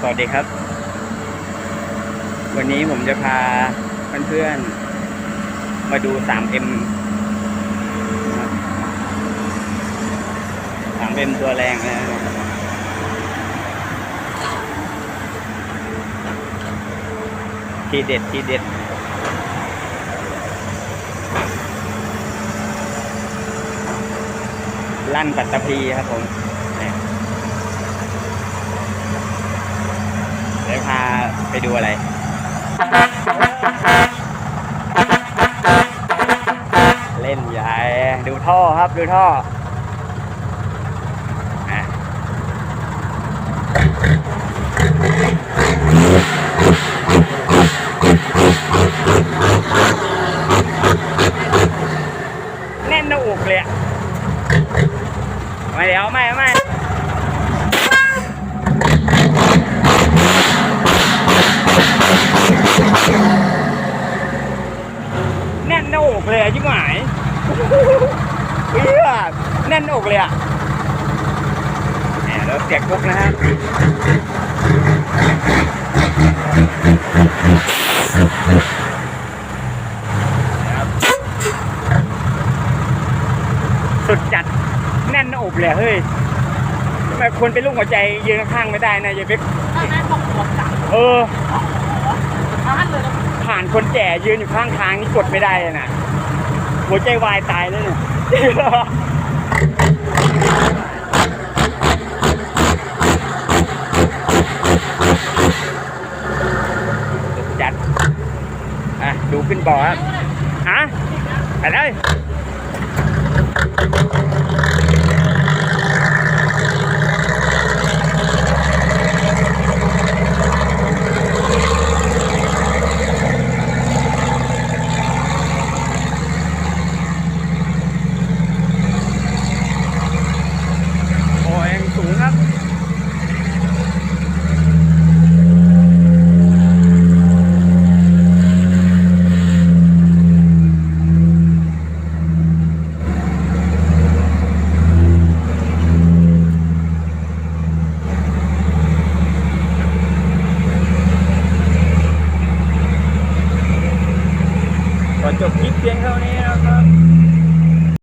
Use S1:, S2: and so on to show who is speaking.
S1: สวัสดีครับ วันนี้ผมจะพาเพื่อนๆมาดู 3M 3M ตัวแรงนะทีเด็ดทีเด็ดลั่นปัตตภีครับผมเนี่ยเดี๋ยวพา ไปดูอะไรเล่นใหญ่ดูท่อครับดูท่อแน่นหน้าอกเลยไม่เดี๋ยวไม่ไม่แน่นหน้าอก เลยอะชิบหายเฮียแน่นหน้าอกเลยอะเนี่ยแล้วเสียงกุ๊กนะฮะนะครับสุดจัดแน่นหน้าอกเลยอะเฮ้ยทำไมคนเป็นลูกหัวใจยืนข้างๆไม่ได้นะยายเป๊ก
S2: ถ้าแม่บอกหัวจัง
S1: เออ
S2: ร้านเลยนะ
S1: ผ่านคนแก่ยืนอยู่ข้างทางนี่กดไม่ได้เลยนะหัวใจวายตายเลยเนี่ยจัดอะดูขึ้นบ่อครับฮะไปเลย อ้ยยังสูงครับก่อนจบคลิป